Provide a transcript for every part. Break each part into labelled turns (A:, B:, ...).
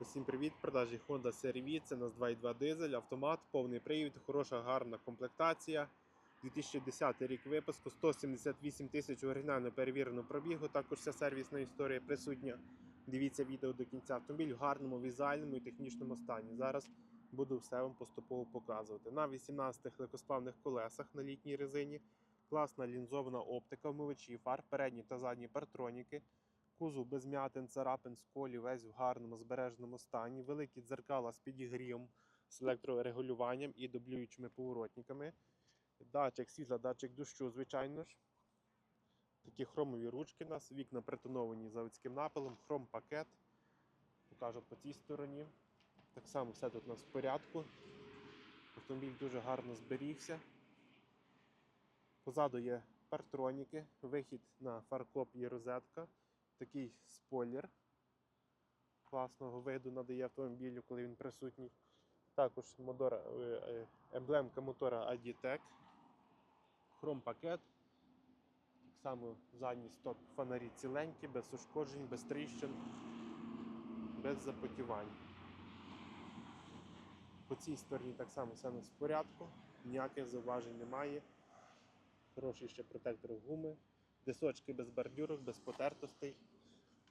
A: Усім привіт! Продажі Honda CR-V, це у нас 2.2 дизель, автомат, повний привід, хороша, гарна комплектація. 2010 рік випуску, 178 тисяч оригінально перевірено пробігу, також вся сервісна історія присутня. Дивіться відео до кінця. Автомобіль в гарному візуальному і технічному стані. Зараз буду все вам поступово показувати. На 18 легкосплавних колесах на літній резині, класна лінзована оптика, вмивачі фар, передні та задні партроніки. Кузов без м'ятин, царапин, сколів, весь в гарному збереженому стані. Великі дзеркала з підігрівом, з електрорегулюванням і дублюючими поворотниками. Датчик світла, датчик дощу, звичайно ж. Такі хромові ручки у нас, вікна притоновані заводським напилом, хром пакет. Покажу по цій стороні. Так само все тут у нас в порядку. Автомобіль дуже гарно зберігся. Позаду є партроніки, вихід на фаркоп є розетка такий спойлер класного виду надає автомобілю, коли він присутній. Також мотора, е, е, емблемка мотора Aditec, хром пакет. Так само задній стоп фонарі ціленькі, без ушкоджень, без тріщин, без запотівань. По цій стороні так само все в порядку, ніяких зауважень немає. Хороший ще протектор гуми, дисочки без бордюрок, без потертостей.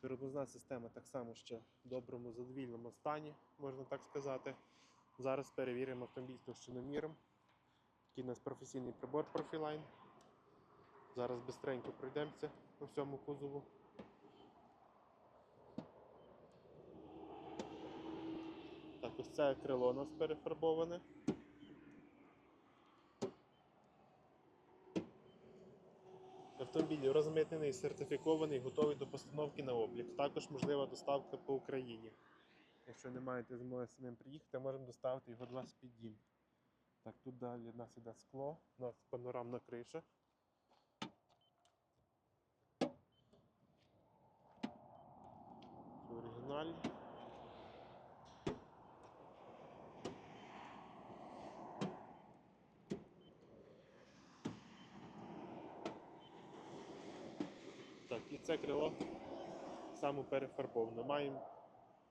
A: Тормозна система так само ще в доброму задовільному стані, можна так сказати. Зараз перевіримо автомобіль товщиноміром. Такий у нас професійний прибор Profiline. Зараз бистренько пройдемося по всьому кузову. Так, ось це крило у нас перефарбоване. Автомобіль розмитнений, сертифікований, готовий до постановки на облік. Також можлива доставка по Україні. Якщо не маєте змоги самим приїхати, можемо доставити його до вас під дім. Так, тут далі у нас іде скло, у нас панорамна криша. В і це крило саме перефарбоване. Маємо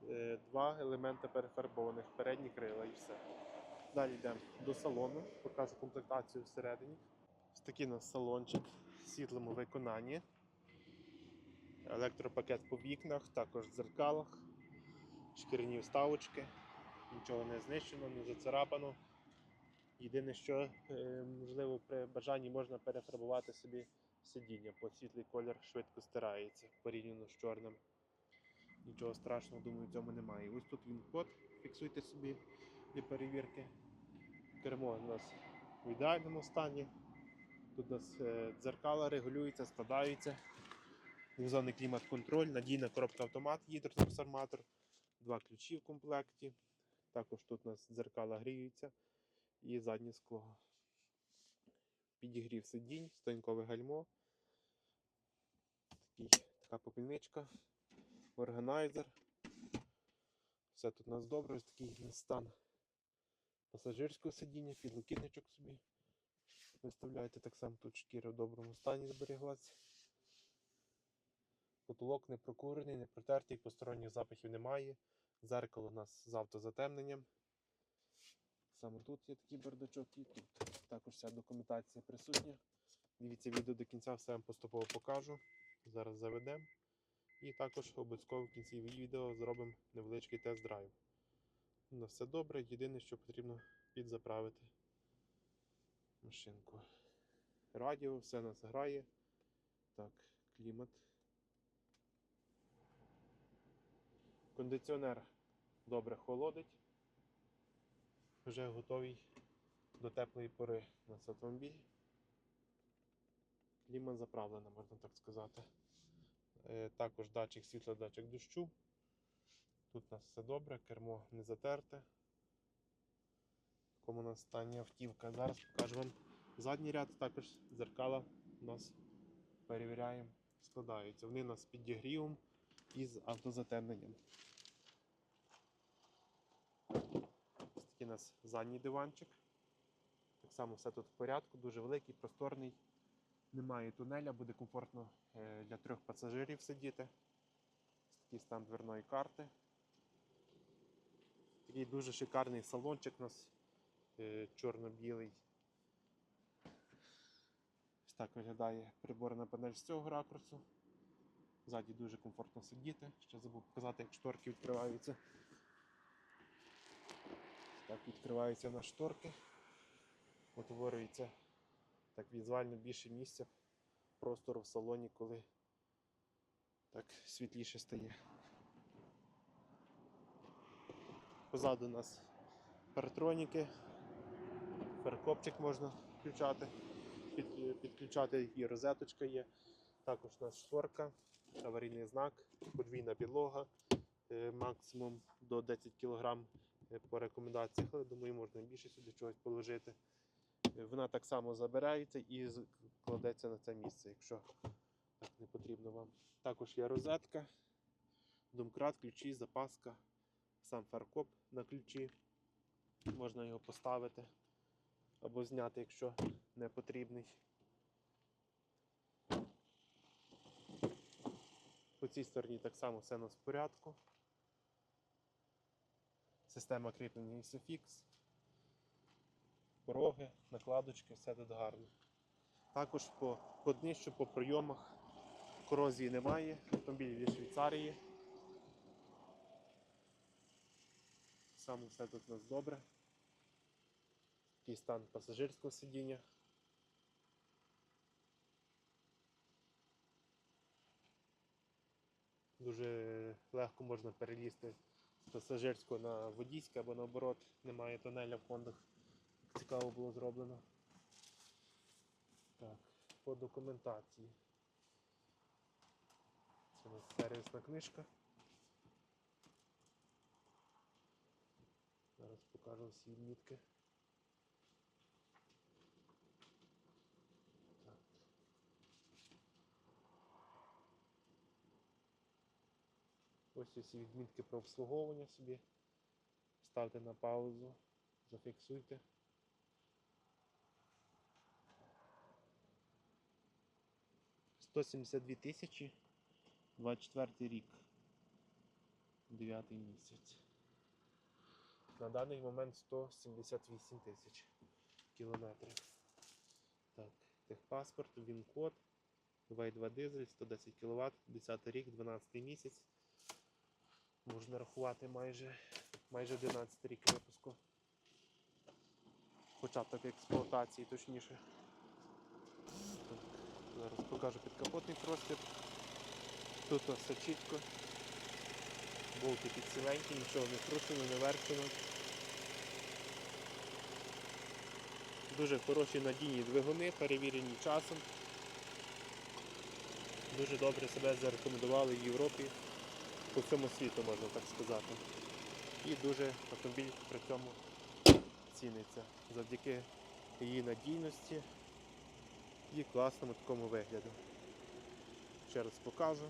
A: е, два елементи перефарбованих, передні крила і все. Далі йдемо до салону, покажу комплектацію всередині. Ось такий у нас салончик в світлому виконанні. Електропакет по вікнах, також в дзеркалах, шкіряні вставочки, нічого не знищено, не зацарапано. Єдине, що е, можливо при бажанні можна перефарбувати собі сидіння, бо світлий колір швидко стирається порівняно з чорним. Нічого страшного, думаю, в цьому немає. Ось тут він код, фіксуйте собі для перевірки. Кермо у нас в ідеальному стані. Тут у нас е, дзеркала регулюються, складаються. Двозонний клімат-контроль, надійна коробка автомат, гідротрансформатор, два ключі в комплекті. Також тут у нас дзеркала гріються і заднє скло. Підігрів сидінь, станкове гальмо. Такий, така попільничка, органайзер. Все тут у нас добре, ось такий стан пасажирського сидіння, підлокітничок собі. Виставляєте так само тут шкіра в доброму стані зберіглася. Потолок не прокурений, не протертий, посторонніх запахів немає. Зеркало у нас з автозатемненням. Саме тут є такий бардачок і тут. Також вся документація присутня. Дивіться відео до кінця, все вам поступово покажу. Зараз заведемо. І також обов'язково в кінці відео зробимо невеличкий тест-драйв. На все добре, єдине, що потрібно підзаправити машинку. Радіо, все нас грає. Так, клімат. Кондиціонер добре холодить. Вже готовий до теплої пори у нас автомобіль. Клімат заправлена, можна так сказати. Е, Також датчик світла, датчик дощу. Тут у нас все добре, кермо не затерте. В якому у нас стані автівка. Зараз покажу вам задній ряд, також зеркала у нас перевіряємо, складаються. Вони у нас з підігрівом і з автозатемненням. Ось такий у нас задній диванчик. Так само все тут в порядку, дуже великий, просторний. Немає тунеля, буде комфортно е, для трьох пасажирів сидіти. Такий стан дверної карти. Такий дуже шикарний салончик у нас е, чорно-білий. Ось так виглядає приборна панель з цього ракурсу. Ззаді дуже комфортно сидіти. Ще забув показати, як шторки відкриваються. Так відкриваються на шторки. Утворюється так візуально більше місця простору в салоні, коли так світліше стає. Позаду у нас паратроніки, феркопчик можна включати, під, підключати і розеточка є. Також у нас шторка, аварійний знак, подвійна підлога, е, максимум до 10 кг по рекомендаціях, але думаю, можна більше сюди чогось положити. Вона так само забирається і кладеться на це місце, якщо так не потрібно вам. Також є розетка, домкрат, ключі, запаска, сам фаркоп на ключі. Можна його поставити або зняти, якщо не потрібний. По цій стороні так само все у нас. Система кріплення Isofix. Пороги, накладочки, все тут гарно. Також по, по днищу, по прийомах корозії немає. Автомобіль від Швейцарії. Саме все тут у нас добре. Такий стан пасажирського сидіння. Дуже легко можна перелізти з пасажирського на водійське або наоборот, немає тунеля в фондах. Цікаво було зроблено. Так, по документації. Це у нас сервісна книжка. Зараз покажу всі відмітки. Ось усі відмітки про обслуговування собі. Ставте на паузу, зафіксуйте. Сто сімдесят дві тисячі 24 рік. Дев'ятий місяць. На даний момент 178 тисяч кілометрів. Так, техпаспорт, ВІН-код, 2.2 дизель, 110 кВт, 10 рік, 12 місяць. Можна рахувати майже, майже 11 рік випуску. Початок експлуатації, точніше. Зараз покажу підкапотний простір. Тут все чітко. Болти підсіленькі, нічого не кручено, не верчено. Дуже хороші надійні двигуни, перевірені часом. Дуже добре себе зарекомендували в Європі, по всьому світу, можна так сказати. І дуже автомобіль при цьому ціниться завдяки її надійності і класному такому вигляду. Ще раз покажу.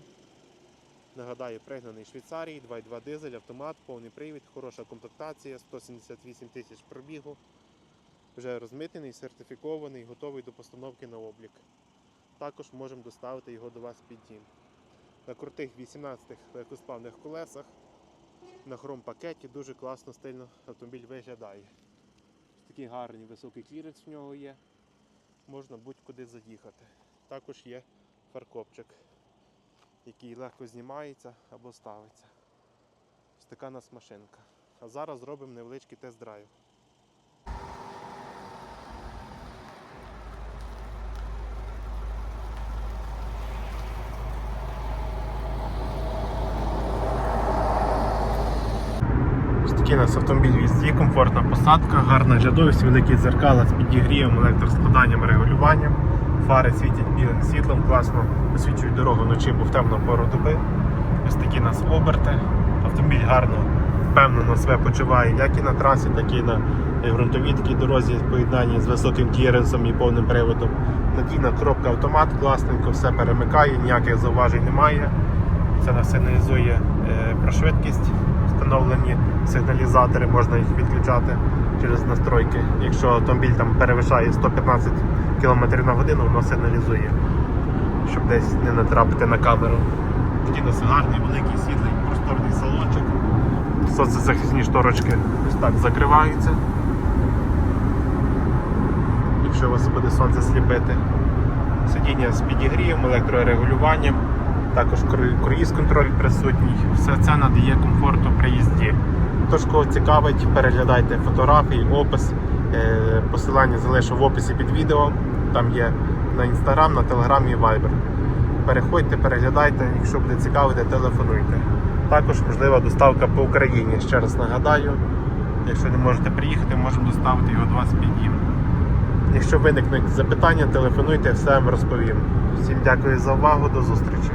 A: Нагадаю, пригнаний Швейцарії, 2.2 дизель, автомат, повний привід, хороша комплектація, 178 тисяч пробігу. Вже розмитнений, сертифікований, готовий до постановки на облік. Також можемо доставити його до вас під дім. На крутих 18 легкосплавних колесах, на хром-пакеті дуже класно, стильно автомобіль виглядає. Такий гарний високий кліренс в нього є. Можна будь-куди заїхати. Також є фаркопчик який легко знімається або ставиться. Ось така нас машинка. А зараз зробимо невеличкий тест-драйв. Ось такий у нас автомобіль візді, комфортна посадка, гарна глядовість, великі дзеркала з підігрівом, електроскладанням, регулюванням. Фари світять білим світлом, класно освічують дорогу вночі, бо в темну пору доби. Ось такі у нас оберти. Автомобіль гарно, впевнено себе почуває як і на трасі, так і на ґрунтовій такій дорозі в поєднанні з високим кліренсом і повним приводом. Надійна коробка автомат, класненько, все перемикає, ніяких зауважень немає. Це нас сигналізує е, про швидкість, встановлені сигналізатори, можна їх відключати через настройки. Якщо автомобіль там перевищає 115 км на годину, воно сигналізує, щоб десь не натрапити на камеру. Такий нас гарний, великий, світлий, просторний салончик. Сонцезахисні шторочки ось так закриваються. Якщо у вас буде сонце сліпити. Сидіння з підігрієм, електрорегулюванням, також круїз-контроль присутній. Все це надає комфорту при їзді. Тож, кого цікавить, переглядайте фотографії, опис. Е, Посилання залишу в описі під відео. Там є на інстаграм, на телеграм і вайбер. Переходьте, переглядайте, якщо буде цікавити, телефонуйте. Також можлива доставка по Україні. Ще раз нагадаю, якщо не можете приїхати, можемо доставити його 25 днів. Якщо виникнуть запитання, телефонуйте, все вам розповім. Всім дякую за увагу, до зустрічі.